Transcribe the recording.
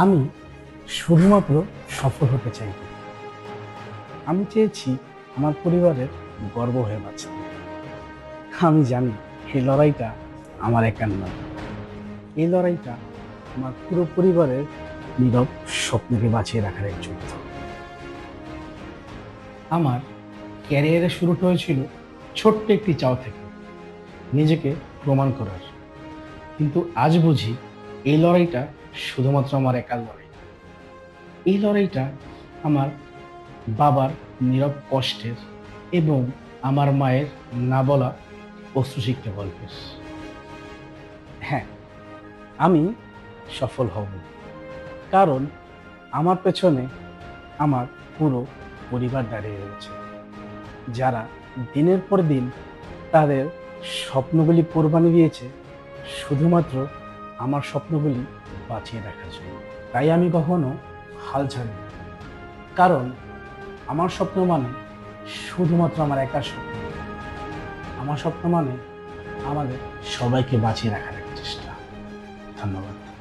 আমি শুধুমাত্র সফল হতে চাই। আমি চেয়েছি আমার পরিবারের গর্ব হয়ে বাঁচতে আমি জানি এই লড়াইটা আমার একার নয়। এই লড়াইটা আমার পুরো পরিবারের নীরব স্বপ্নকে বাঁচিয়ে রাখার এক যুদ্ধ। আমার ক্যারিয়ারে শুরুটা হয়েছিল ছোট্ট একটি চাও থেকে, নিজেকে প্রমাণ করার। কিন্তু আজ বুঝি এই লড়াইটা শুধুমাত্র আমার একার লড়াই। এই লড়াইটা আমার বাবার নীরব কষ্টের এবং আমার মায়ের না বলা অশ্রুসিক্ত গল্পের। হ্যাঁ আমি সফল হব। কারণ আমার পেছনে আমার পুরো পরিবার দাঁড়িয়ে রয়েছে। যারা দিনের পর দিন তাদের স্বপ্নগুলি কোরবানি দিয়েছে, শুধুমাত্র আমার স্বপ্নগুলি বাঁচিয়ে রাখার জন্য। তাই আমি কখনো হাল ছাড়ি কারণ আমার স্বপ্ন মানে শুধুমাত্র আমার একা স্বপ্ন। আমার স্বপ্ন মানে আমাদের সবাইকে বাঁচিয়ে রাখার চেষ্টা। ধন্যবাদ।